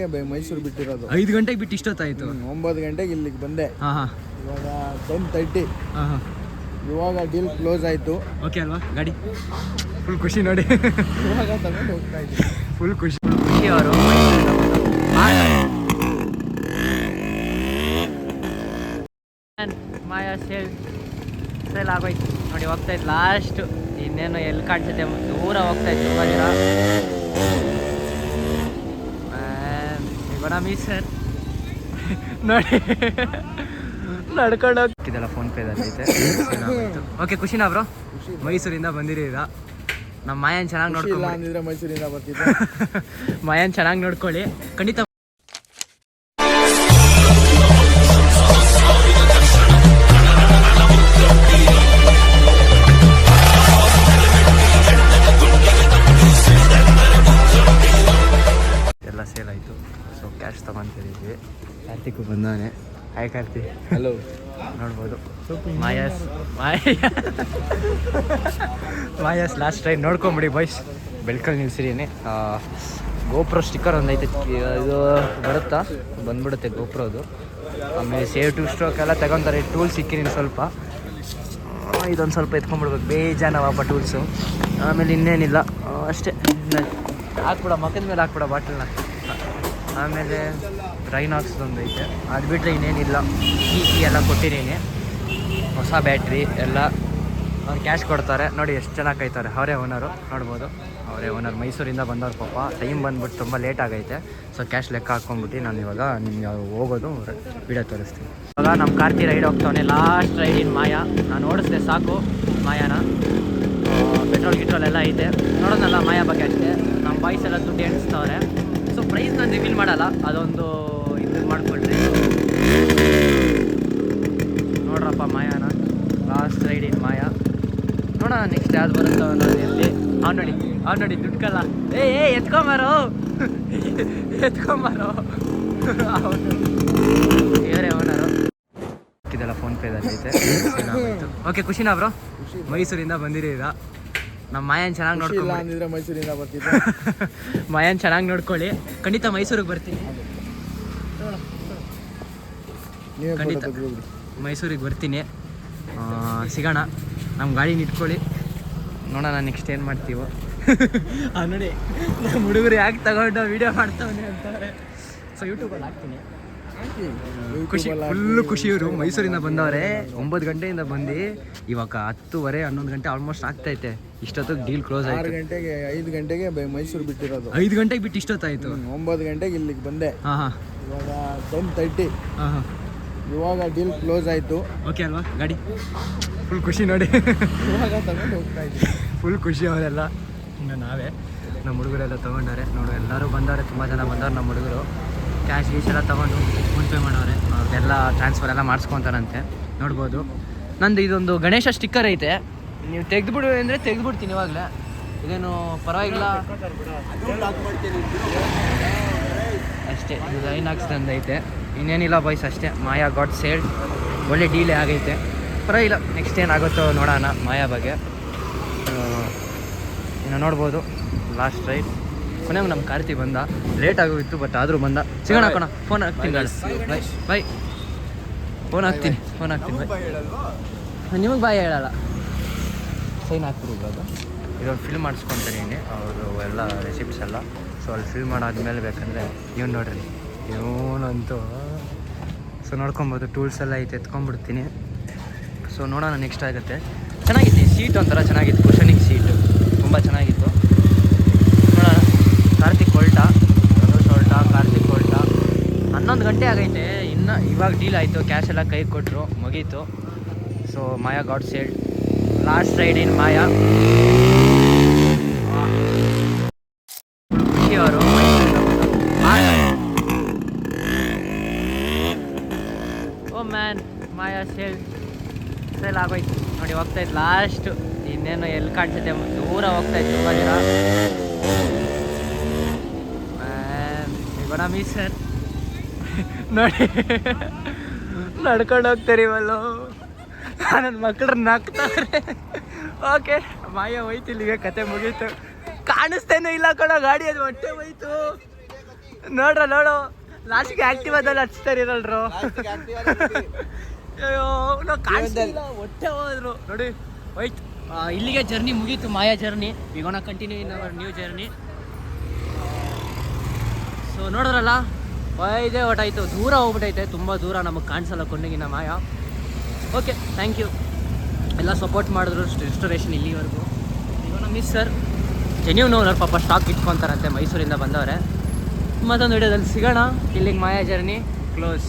ಬೆ- ಮೈಸೂರು ಬಿಟ್ಟಿರೋದು. ಐದು ಗಂಟೆಗೆ ಬಿಟ್ಟು ಇಷ್ಟೊತ್ತಾಯ್ತು? ಒಂಬತ್ತು ಗಂಟೆಗೆ ಇಲ್ಲಿಗೆ ಬಂದೆ. ಹಾಂ ಹಾಂ. ಇವಾಗ ಟೆನ್ ತರ್ಟಿ ಹಾಂ ಹಾಂ. ಇವಾಗ ಡೀಲ್ ಕ್ಲೋಸ್ ಆಯಿತು. ಓಕೆ ಅಲ್ವಾ? ಗಾಡಿ? ಫುಲ್ ಖುಷಿ ನೋಡಿ. ಇವಾಗ ತಗೊಂಡು ಹೋಗ್ತಾ ಇದ್ದೀನಿ. ಫುಲ್ ಖುಷಿ. ಫುಲ್ ಖುಷಿ ಅವರು ಮಾಯಾ ಸೇಲ್ ಸೇಲ್ ಆಗೋಯ್ತು. ನೋಡಿ ಹೋಗ್ತಾ ಇತ್ತು ಲಾಸ್ಟ್ ಇನ್ನೇನು ಎಲ್ಲಿ ಕಾಣಿಸುತ್ತೆ? ದೂರ ಹೋಗ್ತಾ ಇತ್ತು. ತುಂಬ ದೂರ ಮೀಸ್ ಮೀ ಸರ್ ನೋಡಿ ನಡ್ಕೊಂಡು ಹೋಗ್ತಿದ್ದಲ್ಲ ಫೋನ್ ಪೇದಲ್ಲಿ ಐತೆ. ಓಕೆ ಖುಷಿನಾ ಬ್ರೋ ಮೈಸೂರಿಂದ ಬಂದಿರೀರಾ ನಮ್ಮ ಮಾಯನ್ ಚೆನ್ನಾಗಿ ನೋಡ್ಕೊಳ್ಳಿ ಮೈಸೂರಿಂದ ಬರ್ತಿದ್ದೆ. ಮಾಯನ್ ಚೆನ್ನಾಗಿ ನೋಡ್ಕೊಳ್ಳಿ. ಖಂಡಿತ ಬಂದವನೆ. ಹಾಯ್ ಕಾರ್ತಿ. ಹಲೋ ನೋಡ್ಬೋದು. ಮಾಯಾಸ್ ಮಾಯ ಮಾಯಾಸ್ ಲಾಸ್ಟ್ ಟ್ರೈನ್ ನೋಡ್ಕೊಂಬಿಡಿ ಬಾಯ್ಸ್ ಬೆಳ್ಕಲ್ ನಿಲ್ಸಿದ್ದೀನಿ ಗೋಪ್ರೋ ಸ್ಟಿಕ್ಕರ್ ಒಂದೈತೆ. ಇದು ಬರುತ್ತಾ? ಬಂದ್ಬಿಡುತ್ತೆ ಗೋಪ್ರೋದು ಆಮೇಲೆ ಸೇವ್ ಟು ಸ್ಟ್ರೋಕ್ ಎಲ್ಲ ತಗೊಂತಾರೆ. ಟೂಲ್ ಸಿಕ್ಕಿನಿ ಸ್ವಲ್ಪ. ಇದೊಂದು ಸ್ವಲ್ಪ ಎತ್ಕೊಂಡ್ಬಿಡ್ಬೇಕು ಬೇಜಾನವಪ್ಪ ಟೂಲ್ಸು ಆಮೇಲೆ ಇನ್ನೇನಿಲ್ಲ. ಅಷ್ಟೇ. ಹಾಕ್ಬಿಡ ಮಕ್ಕದ ಮೇಲೆ ಹಾಕ್ಬಿಡ ಬಾಟಲ್ನ ಆಮೇಲೆ ರೈನಾಕ್ಸ್ದೊಂದು ಐತೆ. ಅದು ಬಿಟ್ಟರೆ ಇನ್ನೇನಿಲ್ಲ. ಈ ಕೀ ಎಲ್ಲ ಕೊಟ್ಟಿದ್ದೀನಿ. ಹೊಸ ಬ್ಯಾಟ್ರಿ, ಎಲ್ಲ ಅವ್ರು ಕ್ಯಾಶ್ ಕೊಡ್ತಾರೆ. ನೋಡಿ ಎಷ್ಟು ಚೆನ್ನಾಗಿ ಕಾಯ್ತಾರೆ ಅವರೇ ಓನರು ನೋಡ್ಬೋದು. ಅವರೇ ಓನರ್ ಮೈಸೂರಿಂದ ಬಂದವ್ರು ಪಾಪ. ಟೈಮ್ ಬಂದ್ಬಿಟ್ಟು ತುಂಬ ಲೇಟ್ ಆಗೈತೆ. ಸೊ ಕ್ಯಾಶ್ ಲೆಕ್ಕ ಹಾಕ್ಕೊಂಬಿಟ್ಟು ನಾನು ಇವಾಗ ನಿಮ್ಗೆ ಹೋಗೋದು ವಿಡಿಯೋ ತೋರಿಸ್ತೀನಿ. ಇವಾಗ ನಮ್ಮ Karthi ride ಹೋಗ್ತಾವನೆ. Last ride in Maya. ನಾನು ಓಡಿಸ್ದೆ, ಸಾಕು. ಮಾಯಾನ. ಪೆಟ್ರೋಲ್ ಗಿಟ್ರೋಲ್ ಎಲ್ಲ ಐತೆ. ನೋಡೋದಲ್ಲ ಮಾಯಾ ಬಗ್ಗೆ ಅಷ್ಟೇ. ನಮ್ಮ ಬಾಯ್ಸ್ ಎಲ್ಲ ದುಡ್ಡು ಎಣಿಸ್ತವ್ರೆ. ಸೊ ಪ್ರೈಸ್ ನಾನು ರಿವೀಲ್ ಮಾಡಲ್ಲ, ಅದೊಂದು ಇದು ಮಾಡ್ಕೊಳ್ರಿ. ನೋಡ್ರಪ್ಪ ಮಾಯಾನ ಲಾಸ್ಟ್ ರೈಡ್ ಇನ್ ಮಾಯಾ? ನೋಡೋಣ ನೆಕ್ಸ್ಟ್ ಯಾವ್ದು ಬರುತ್ತೋ ಅನ್ನೋದು ಎಲ್ಲಿ ಅವ್ನು ನೋಡಿ ಅವ್ನು ನೋಡಿ, ದುಡ್ಕಲ್ಲ. ಏ ಏ, ಎತ್ಕೊಂಬಾರೋ. ಎತ್ಕೊಂಬಾರೋ. ಬೇರೆ ಓನರು ಫೋನ್ ಪೇದಲ್ಲಿ ಐತೆ ಓಕೆ ಖುಷಿನಾ ಬ್ರೋ ಮೈಸೂರಿಂದ ಬಂದಿದ್ದೀರಾ? ನಮ್ಮ ಮಾಯನ್ ಚೆನ್ನಾಗಿ ನೋಡ್ಕೊಳ್ಳಿ ಅಂದಿದ್ರೆ ಮೈಸೂರಿಂದ ಬರ್ತಿದ್ದೆ ಮಾಯನ್ ಚೆನ್ನಾಗಿ ನೋಡ್ಕೊಳ್ಳಿ. ಖಂಡಿತ ಮೈಸೂರಿಗೆ ಬರ್ತೀನಿ. ಖಂಡಿತ. ಮೈಸೂರಿಗೆ ಬರ್ತೀನಿ. ಆ, ಸಿಗೋಣ. ನಮ್ಮ ಗಾಡಿ ಇಟ್ಕೊಳ್ಳಿ ನೋಡೋಣ ನೆಕ್ಸ್ಟ್ ಏನು ಮಾಡ್ತೀವೋ. ಆ, ನೋಡಿ ನಮ್ಮ ಹುಡುಗರು ಯಾಕೆ ತಗೊಂಡು ವೀಡಿಯೋ ಮಾಡ್ತಾವನೆ ಅಂತಾರೆ. ಸೊ ಯೂಟ್ಯೂಬಲ್ಲಿ ಹಾಕ್ತೀನಿ. ಖುಷಿ. ಫುಲ್ಲು ಖುಷಿ ಇವರು ಮೈಸೂರಿಂದ ಬಂದವ್ರೆ. ಒಂಬತ್ತು ಗಂಟೆಯಿಂದ ಬಂದು ಇವಾಗ ಹತ್ತುವರೆ ಹನ್ನೊಂದು ಗಂಟೆ ಆಲ್ಮೋಸ್ಟ್ ಆಗ್ತೈತೆ ಇಷ್ಟೊತ್ತಿಗೆ ಡೀಲ್ ಕ್ಲೋಸ್ ಆಯ್ತು. ಗಂಟೆಗೆ ಐದು ಗಂಟೆಗೆ ಮೈಸೂರು ಬಿಟ್ಟಿರೋದು. ಐದು ಗಂಟೆಗೆ ಬಿಟ್ಟು ಇಷ್ಟೊತ್ತಾಯ್ತು ಒಂಬತ್ತು ಗಂಟೆಗೆ ಇಲ್ಲಿಗೆ ಬಂದೆ. ಹಾಂ ಹಾಂ. ಇವಾಗ ಟೆನ್ ತರ್ಟಿ ಹಾಂ ಹಾಂ. ಇವಾಗ ಡೀಲ್ ಕ್ಲೋಸ್ ಆಯಿತು. ಓಕೆ ಅಲ್ವಾ? ಗಾಡಿ. ಫುಲ್ ಖುಷಿ ನೋಡಿ. ಇವಾಗ ತಗೊಂಡು ಹೋಗ್ತಾ ಇದ್ದೀವಿ ಫುಲ್ ಖುಷಿ ಅವರೆಲ್ಲ. ಇನ್ನು ನಾವೇ ನಮ್ಮ ಹುಡುಗರೆಲ್ಲ ತೊಗೊಂಡಾರೆ ನೋಡು ಎಲ್ಲರೂ ಬಂದಾರೆ ತುಂಬ ಜನ ಬಂದಾರೆ ನಮ್ಮ ಹುಡುಗರು. ಕ್ಯಾಶ್ ಗೀಶ್ ಎಲ್ಲ ತೊಗೊಂಡು ಫೋನ್ಪೇ ಮಾಡೋರೆ. ಅವ್ರದ್ದೆಲ್ಲ ಟ್ರಾನ್ಸ್ಫರ್ ಎಲ್ಲ ಮಾಡಿಸ್ಕೊತಾರಂತೆ. ನೋಡ್ಬೋದು. ನಂದು ಇದೊಂದು ಗಣೇಶ ಸ್ಟಿಕ್ಕರ್ ಐತೆ. ನೀವು ತೆಗೆದುಬಿಡು ಅಂದರೆ ತೆಗೆದುಬಿಡ್ತೀನಿ ಇವಾಗಲೇ. ಇದೇನು ಪರವಾಗಿಲ್ಲ. ಅಷ್ಟೇ, ಇದು ಲೈನ್ ಹಾಕ್ಸ್ದಂದು ಐತೆ ಇನ್ನೇನಿಲ್ಲ ಬಾಯ್ಸ್ ಅಷ್ಟೇ. ಮಾಯಾ ಗಾಡ್ ಸೇಡ್ ಒಳ್ಳೆ ಡೀಲೇ ಆಗೈತೆ. ಪರವಾಗಿಲ್ಲ ನೆಕ್ಸ್ಟ್ ಏನಾಗುತ್ತೋ ನೋಡೋಣ ಮಾಯಾ ಬಗ್ಗೆ. ಇನ್ನು ನೋಡ್ಬೋದು. ಲಾಸ್ಟ್ ರೈಡ್ ಕೊನೆಗೆ ನಮ್ಮ ಕಾರ್ತಿ ಬಂದ. ಲೇಟ್ ಆಗೋಗಿತ್ತು ಬಟ್ ಆದರೂ ಬಂದ. ಸಿಗೋಣ ಹಾಕೋಣ ಫೋನ್ ಹಾಕ್ತೀನಿ ಬೈ ಬೈ ಫೋನ್ ಹಾಕ್ತೀನಿ ಫೋನ್ ಹಾಕ್ತೀನಿ ಬೈ ನಿಮಗೆ ಬಾಯ್ ಹೇಳಲ್ಲ. ಸೈನ್ ಹಾಕ್ಬಿಡು ಇವಾಗ. ಇದೊಂದು ಫಿಲ್ ಮಾಡಿಸ್ಕೊತೀನಿ ಅವರು ಎಲ್ಲ ರೆಸಿಪ್ಟ್ಸ್ ಎಲ್ಲ. ಸೊ ಅಲ್ಲಿ ಫಿಲ್ ಮಾಡಾದ್ಮೇಲೆ ಬೇಕಂದರೆ ನೀವು ನೋಡ್ರಿ. ಇವನಂತೂ ಸೊ ನೋಡ್ಕೊಬೋದು ಟೂಲ್ಸ್ ಎಲ್ಲ ಐತೆ ಎತ್ಕೊಂಡ್ಬಿಡ್ತೀನಿ ಸೊ ನೋಡೋಣ ನೆಕ್ಸ್ಟ್ ಆಗುತ್ತೆ. ಚೆನ್ನಾಗಿತ್ತು ಸೀಟ್ ಒಂಥರ ಚೆನ್ನಾಗಿತ್ತು ಕುಷನಿಂಗ್ ಸೀಟು ತುಂಬ ಚೆನ್ನಾಗಿತ್ತು ನೋಡೋಣ ಕಾರ್ತಿಕ್ ಹೊಲ್ಟಾ ಸಂತೋಷ್ ಹೊಲ್ಟಾ ಕಾರ್ತಿಕ್ ಹೊಲ್ಟಾ ಹನ್ನೊಂದು ಗಂಟೆ ಆಗೈತೆ ಇನ್ನು ಇವಾಗ ಡೀಲ್ ಆಯಿತು ಕ್ಯಾಶ್ ಎಲ್ಲ ಕೈ ಕೊಟ್ಟರು ಮುಗೀತು. So Maya got sold last ride in Maya. ಅವರು oh man Maya sale sale ಆಗೋಯ್ತು. ನೋಡಿ, ಹೋಗ್ತಾ ಇತ್ತು ಲಾಸ್ಟ್ ಇನ್ನೇನು ಎಲ್ಲಿ ಕಾಣಿಸುತ್ತೆ ದೂರ ಹೋಗ್ತಾ ಇತ್ತು ತುಂಬ ಜನ. ಮ್ಯಾನ್ ಮೀ ಸರ್ ನೋಡಿ. ನಡ್ಕೊಂಡು ಹೋಗ್ತಾರೆ ಇವಲ್ಲು. ನನ್ನ ಮಕ್ಕಳು ನಗ್ತಾರೆ. ಓಕೆ ಮಾಯ ಹೋಯ್ತು ಇಲ್ಲಿಗೆ ಕತೆ ಮುಗೀತು. ಕಾಣಿಸ್ತೇನೆ ಇಲ್ಲ ಕಣ ಗಾಡಿ ಅದು ಹೊಟ್ಟೆ ಹೋಯ್ತು. ನೋಡ್ರ ನೋಡು. ಲಾಸ್ಟ್ಗೆ ಆಕ್ಟಿವಾದಲ್ಲಿ ಹಚ್ತಾರೆ ಇರಲ್ರು. ಅಯ್ಯೋ ನಾವು ಕಾಣಿಸ್ತಿಲ್ಲ ಹೊಟ್ಟೆ ಹೋದ್ರು. ನೋಡಿ ಹೋಯ್ತು. ಇಲ್ಲಿಗೆ ಜರ್ನಿ ಮುಗೀತು ಮಾಯಾ ಜರ್ನಿ ಈಗ continue in our new journey so ನೋಡಿದ್ರಲ್ಲ ವೈದೇ ಹೊಟ್ಟಾಯ್ತು ದೂರ ಹೋಗ್ಬಿಟ್ಟೈತೆ ತುಂಬ ದೂರ ನಮಗೆ ಕಾಣಿಸಲ್ಲ ಕೊನೆಗಿನ ಮಾಯಾ. ಓಕೆ ಥ್ಯಾಂಕ್ ಯು ಎಲ್ಲ ಸಪೋರ್ಟ್ ಮಾಡಿದ್ರು ರೆಸ್ಟೋರೇಷನ್ ಇಲ್ಲಿವರೆಗೂ. ಇವನ ಮಿಸ್ ಸರ್ ಜೆನ್ಯೂನ್ ಓನರ್ ಪಾಪ ಸ್ಟಾಕ್ ಇಟ್ಕೊತಾರಂತೆ ಮೈಸೂರಿಂದ ಬಂದವರೆ. ಮತ್ತೊಂದು ವಿಡಿಯೋದಲ್ಲಿ ಸಿಗೋಣ. ಇಲ್ಲಿಗೆ ಮಾಯಾ ಜರ್ನಿ ಕ್ಲೋಸ್